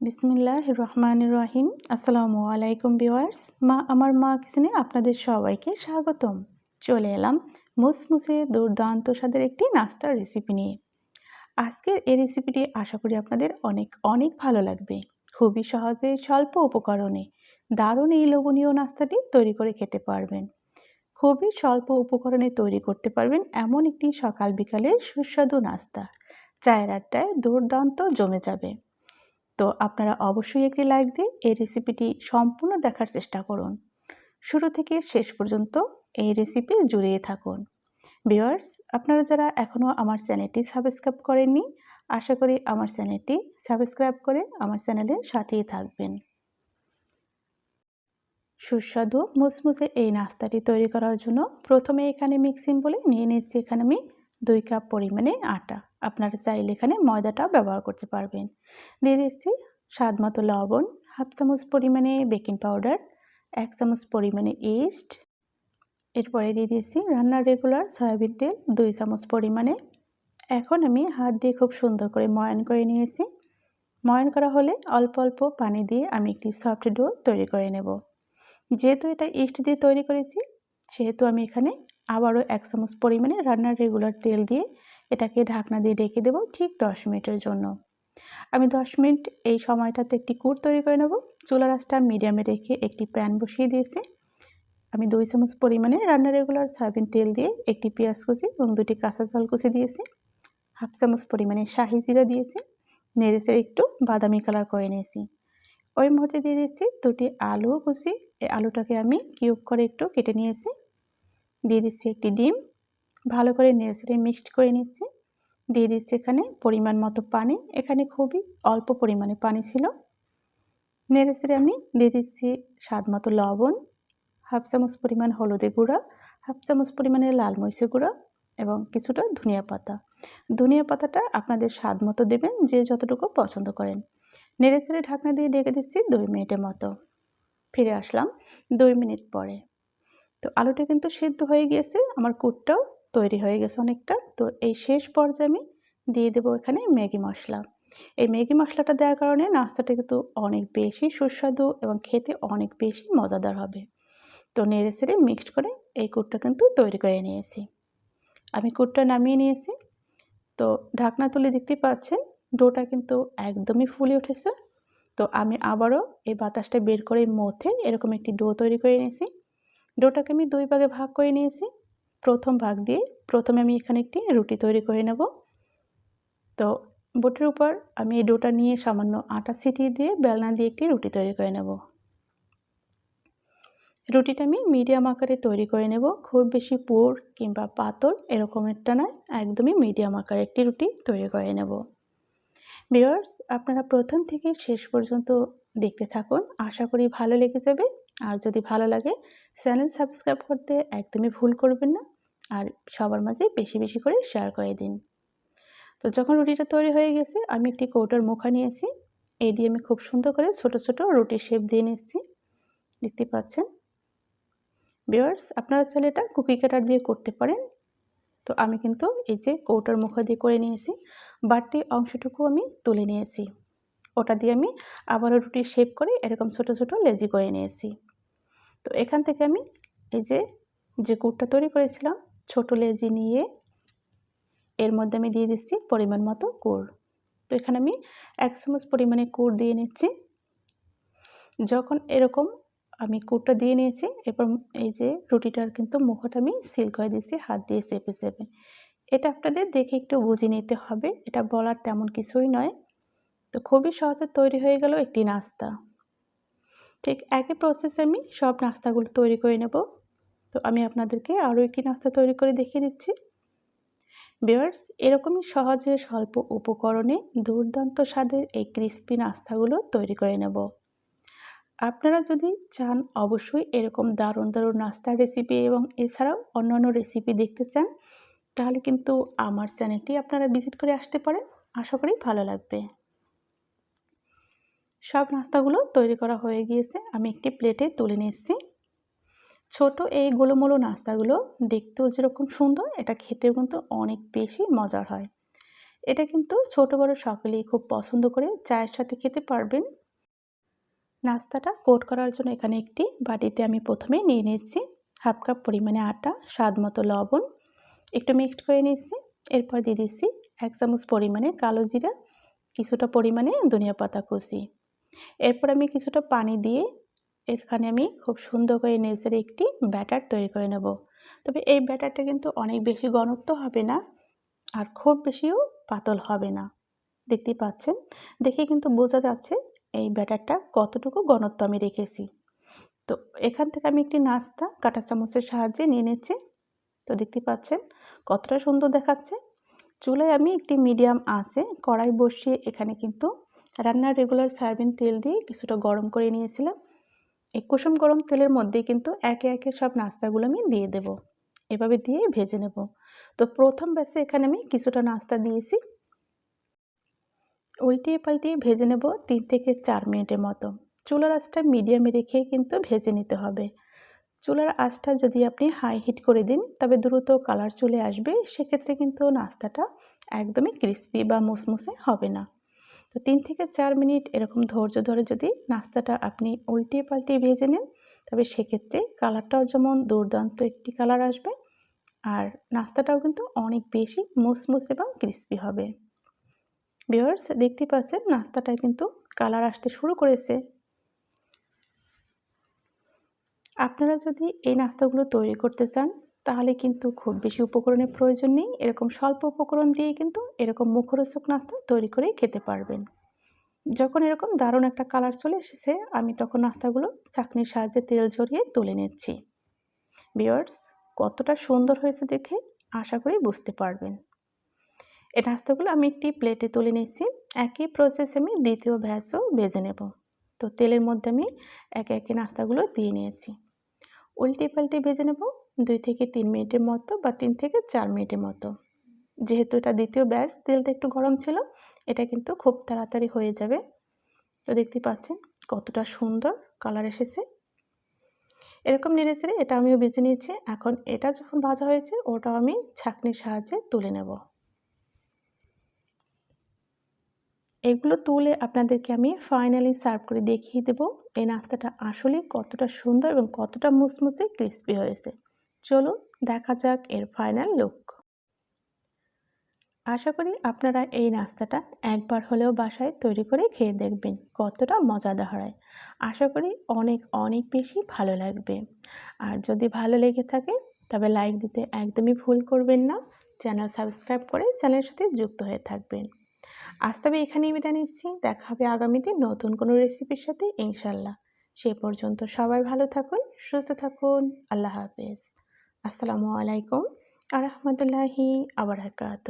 বিসমিল্লাহ রহমান রহিম। আসসালামু আলাইকুম ভিওয়ার্স মা, আমার মা কিচেনে আপনাদের সবাইকে স্বাগতম। চলে এলাম মুসমুসে দুর্দান্ত স্বাদের একটি নাস্তার রেসিপি নিয়ে। আজকের এই রেসিপিটি আশা করি আপনাদের অনেক অনেক ভালো লাগবে। খুবই সহজে, স্বল্প উপকরণে দারুণ এই লোভনীয় নাস্তাটি তৈরি করে খেতে পারবেন। খুবই স্বল্প উপকরণে তৈরি করতে পারবেন এমন একটি সকাল বিকালের সুস্বাদু নাস্তা। চায়ের আড্ডায় দুর্দান্ত জমে যাবে। তো আপনারা অবশ্যই একটি লাইক দিয়ে এই রেসিপিটি সম্পূর্ণ দেখার চেষ্টা করুন। শুরু থেকে শেষ পর্যন্ত এই রেসিপি জুড়িয়ে থাকুন। ভিওয়ার্স আপনারা যারা এখনও আমার চ্যানেলটি সাবস্ক্রাইব করেননি, আশা করি আমার চ্যানেলটি সাবস্ক্রাইব করে আমার চ্যানেলের সাথেই থাকবেন। সুস্বাদু মুসমুসে এই নাস্তাটি তৈরি করার জন্য প্রথমে এখানে মিক্সিং বলে নিয়ে নিচ্ছি এখানে আমি দুই কাপ পরিমাণে আটা। আপনারা চাইলে এখানে ময়দাটাও ব্যবহার করতে পারবেন। দিয়ে দিচ্ছি স্বাদ মতো লবণ, হাফ চামচ পরিমাণে বেকিং পাউডার, এক চামচ পরিমাণে ইস্ট। এরপরে দিয়ে দিয়েছি রান্নার রেগুলার সয়াবিন তেল, দুই চামচ পরিমাণে। এখন আমি হাত দিয়ে খুব সুন্দর করে ময়ান করে নিয়েছি। ময়ান করা হলে অল্প অল্প পানি দিয়ে আমি একটি সফট ডো তৈরি করে নেব। যেহেতু এটা ইস্ট দিয়ে তৈরি করেছি, সেহেতু আমি এখানে আবারও এক চামচ পরিমাণে রান্নার রেগুলার তেল দিয়ে এটাকে ঢাকনা দিয়ে ডেকে দেবো ঠিক দশ মিনিটের জন্য। আমি দশ মিনিট এই সময়টাতে একটি কুট তৈরি করে নেব। চুলা রাসটা মিডিয়ামে রেখে একটি প্যান বসিয়ে দিয়েছি। আমি দুই চামচ পরিমাণে রান্না রেগুলার সয়াবিন তেল দিয়ে একটি পেঁয়াজ কুচি এবং দুটি কাঁচা জল কুচি দিয়েছি। হাফ চামচ পরিমাণে শাহি জিরা দিয়েছি। নেড়েছে একটু বাদামি কালার করে নিয়েছি। ওই মুহূর্তে দিয়ে দিচ্ছি দুটি আলু কুচি। এই আলুটাকে আমি কিউব করে একটু কেটে নিয়েছি। দিয়ে দিচ্ছি একটি ডিম। ভালো করে নেড়ে মিক্সড করে নিচ্ছি। দিয়ে দিচ্ছি এখানে পরিমাণ মতো পানি। এখানে খুবই অল্প পরিমাণে পানি ছিল। নেড়ে আমি দিয়ে দিচ্ছি স্বাদ মতো লবণ, হাফ চামচ পরিমাণ হলুদে গুঁড়া, হাফ চামচ পরিমাণে লাল মরিচের গুঁড়া এবং কিছুটা ধনিয়া পাতা। ধনিয়া পাতাটা আপনাদের স্বাদ মতো দেবেন, যে যতটুকু পছন্দ করেন। নেড়ে ছেড়ে ঢাকনা দিয়ে ডেকে দিচ্ছি দুই মিনিটের মতো। ফিরে আসলাম দুই মিনিট পরে। তো আলুটা কিন্তু সিদ্ধ হয়ে গিয়েছে। আমার কুটটাও তৈরি হয়ে গেছে অনেকটা। তো এই শেষ পর্যায়ে আমি দিয়ে দেবো এখানে ম্যাগি মশলা। এই ম্যাগি মশলাটা দেওয়ার কারণে নাস্তাটা কিন্তু অনেক বেশি সুস্বাদু এবং খেতে অনেক বেশি মজাদার হবে। তো নেড়ে সেড়ে মিক্সড করে এই কুটটা কিন্তু তৈরি করে নিয়েছি। আমি কুটটা নামিয়ে নিয়েছি। তো ঢাকনা তুলে দেখতে পাচ্ছেন, ডোটা কিন্তু একদমই ফুলে উঠেছে। তো আমি আবারও এই বাতাসটা বের করে মধ্যে এরকম একটি ডো তৈরি করে নিয়েছি। ডোটাকে আমি দুই ভাগে ভাগ করে নিয়েছি। প্রথম ভাগ দিয়ে প্রথমে আমি এখানে একটি রুটি তৈরি করে নেব। তো বোটের উপর আমি এই ডোটা নিয়ে সামান্য আটা ছিটিয়ে দিয়ে বেলনা দিয়ে একটি রুটি তৈরি করে নেব। রুটিটা আমি মিডিয়াম আকারে তৈরি করে নেব। খুব বেশি পোর কিংবা পাতল এরকম একটা নয়, একদমই মিডিয়াম আকারে একটি রুটি তৈরি করে নেব। ভিওয়ার্স আপনারা প্রথম থেকে শেষ পর্যন্ত দেখতে থাকুন। আশা করি ভালো লেগে যাবে। আর যদি ভালো লাগে, চ্যানেল সাবস্ক্রাইব করতে একদমই ভুল করবেন না। আর সবার মাঝে বেশি বেশি করে শেয়ার করে দিন। তো যখন রুটিটা তৈরি হয়ে গেছে, আমি একটি কৌটার মুখা নিয়েছি। এই দিয়ে আমি খুব সুন্দর করে ছোট ছোট রুটি শেপ দিয়ে নিচ্ছি। দেখতে পাচ্ছেন? বিয়ার্স আপনারা চাইলে এটা কুকি কাটার দিয়ে করতে পারেন। তো আমি কিন্তু এই যে কৌটার মুখা দিয়ে করে নিয়েছি। বাড়তি অংশটুকু আমি তুলে নিয়েছি। ওটা দিয়ে আমি আবারও রুটি শেপ করে এরকম ছোট ছোট লেজি করে নিয়েছি। তো এখান থেকে আমি এই যে যে কুটটা তৈরি করেছিলাম, ছোট লেজি নিয়ে এর মধ্যে আমি দিয়ে দিচ্ছি পরিমাণ মতো কুড় তো এখানে আমি এক চামচ পরিমাণে কুড় দিয়ে নিচ্ছি। যখন এরকম আমি কুটটা দিয়ে নিয়েছি, এরপর এই যে রুটিটার কিন্তু মুখটা আমি সিল করে দিয়েছি, হাত দিয়ে চেপে চেপে। এটা আপনাদের দেখে একটু বুঝে নিতে হবে। এটা বলার তেমন কিছুই নয়। তো খুবই সহজে তৈরি হয়ে গেল একটি নাস্তা। ঠিক একই প্রসেসে আমি সব নাস্তাগুলো তৈরি করে নেব। তো আমি আপনাদেরকে আরও একটি নাস্তা তৈরি করে দেখিয়ে দিচ্ছি। বিয়ার্স এরকমই সহজে স্বল্প উপকরণে দুর্দান্ত স্বাদের এই ক্রিস্পি নাস্তাগুলো তৈরি করে নেব। আপনারা যদি চান অবশ্যই এরকম দারুণ দারুণ নাস্তার রেসিপি এবং এছাড়াও অন্যান্য রেসিপি দেখতে চান তাহলে কিন্তু আমার চ্যানেলটি আপনারা ভিজিট করে আসতে পারেন। আশা করি ভালো লাগবে। সব নাস্তাগুলো তৈরি করা হয়ে গিয়েছে। আমি একটি প্লেটে তুলে নিচ্ছি। ছোট এই গোলমোলো নাস্তাগুলো দেখতেও যেরকম সুন্দর, এটা খেতেও কিন্তু অনেক বেশি মজার হয়। এটা কিন্তু ছোট বড় সকলেই খুব পছন্দ করে, চায়ের সাথে খেতে পারবেন। নাস্তাটা কোট করার জন্য এখানে একটি বাটিতে আমি প্রথমে নিয়ে নিচ্ছি। হাফ কাপ পরিমাণে আটা স্বাদ মতো লবণ একটু মিক্সড করে নিচ্ছি এরপর দিয়ে দিচ্ছি এক চামচ পরিমাণে কালো জিরা, কিছুটা পরিমাণে ধনিয়া পাতা কুচি। এরপর আমি কিছুটা পানি দিয়ে এখানে আমি খুব সুন্দর করে নেচের একটি ব্যাটার তৈরি করে নেব। তবে এই ব্যাটারটা কিন্তু অনেক বেশি ঘনত্ব হবে না আর খুব বেশিও পাতল হবে না। দেখতেই পাচ্ছেন? দেখে কিন্তু বোঝা যাচ্ছে এই ব্যাটারটা কতটুকু ঘনত্ব আমি রেখেছি। তো এখান থেকে আমি একটি নাস্তা কাঁটা চামচের সাহায্যে নিয়ে নিচ্ছি। তো দেখতে পাচ্ছেন কতটা সুন্দর দেখাচ্ছে। চুলায় আমি একটি মিডিয়াম আছে কড়াই বসিয়ে এখানে কিন্তু রান্নার রেগুলার সয়াবিন তেল দিয়ে কিছুটা গরম করে নিয়েছিলাম। এই কুসুম গরম তেলের মধ্যে কিন্তু একে একে সব নাস্তাগুলো আমি দিয়ে দেব। এভাবে দিয়ে ভেজে নেব। তো প্রথম ব্যাসে এখানে আমি কিছুটা নাস্তা দিয়েছি। উল্টিয়ে পাল্টিয়ে ভেজে নেব তিন থেকে চার মিনিটের মতো। চুলার আঁচটা মিডিয়ামে রেখে কিন্তু ভেজে নিতে হবে। চুলার আঁচটা যদি আপনি হাই হিট করে দিন, তবে দ্রুত কালার চলে আসবে। সেক্ষেত্রে কিন্তু নাস্তাটা একদমই ক্রিস্পি বা মুসমুসে হবে না। তো তিন থেকে চার মিনিট এরকম ধৈর্য ধরে যদি নাস্তাটা আপনি উল্টিয়ে পাল্টিয়ে ভেজে নেন, তবে সেক্ষেত্রে কালারটাও যেমন দুর্দান্ত একটি কালার আসবে, আর নাস্তাটাও কিন্তু অনেক বেশি মুসমুস এবং ক্রিস্পি হবে। বিয়ার্স দেখতে পাচ্ছেন নাস্তাটা কিন্তু কালার আসতে শুরু করেছে। আপনারা যদি এই নাস্তাগুলো তৈরি করতে চান, তাহলে কিন্তু খুব বেশি উপকরণের প্রয়োজন নেই। এরকম স্বল্প উপকরণ দিয়ে কিন্তু এরকম মুখরোচক নাস্তা তৈরি করে খেতে পারবেন। যখন এরকম দারুণ একটা কালার চলে এসেছে, আমি তখন নাস্তাগুলো চাকনির সাহায্যে তেল ঝরিয়ে তুলে নিচ্ছি। বিয়ার্স কতটা সুন্দর হয়েছে দেখে আশা করি বুঝতে পারবেন। এই নাস্তাগুলো আমি একটি প্লেটে তুলে নিচ্ছি। একই প্রসেস আমি দ্বিতীয় ভ্যাসও ভেজে নেব। তো তেলের মধ্যে আমি একে একে নাস্তাগুলো দিয়ে নিয়েছি। উল্টে পাল্টে ভেজে নেব দুই থেকে তিন মিনিটের মতো বা তিন থেকে চার মিনিটের মতো। যেহেতু এটা দ্বিতীয় ব্যাস তেলটা একটু গরম ছিল, এটা কিন্তু খুব তাড়াতাড়ি হয়ে যাবে। তো দেখতে পাচ্ছেন কতটা সুন্দর কালার এসেছে। এরকম নেড়ে এটা আমিও বেছে নিয়েছি। এখন এটা যখন ভাজা হয়েছে, ওটাও আমি ছাঁকনির সাহায্যে তুলে নেব। এগুলো তুলে আপনাদেরকে আমি ফাইনালি সার্ভ করে দেখিয়ে দেব। এই নাস্তাটা আসলে কতটা সুন্দর এবং কতটা মুসমুসে ক্রিস্পি হয়েছে। চলুন দেখা যাক এর ফাইনাল লুক আশা করি আপনারা এই নাস্তাটা একবার হলেও বাসায় তৈরি করে খেয়ে দেখবেন কতটা মজাদার হয়। আশা করি অনেক অনেক বেশি ভালো লাগবে। আর যদি ভালো লেগে থাকে, তবে লাইক দিতে একদমই ভুল করবেন না। চ্যানেল সাবস্ক্রাইব করে চ্যানেলের সাথে যুক্ত হয়ে থাকবেন। আজ তবে এখানেই বিদায় নিচ্ছি। দেখা হবে আগামীতে নতুন কোনো রেসিপির সাথে ইনশাল্লাহ সে পর্যন্ত সবাই ভালো থাকুন, সুস্থ থাকুন। আল্লাহ হাফেজ। আসসালামু আলাইকুম আ রহমতুল্লাহি আবরকাত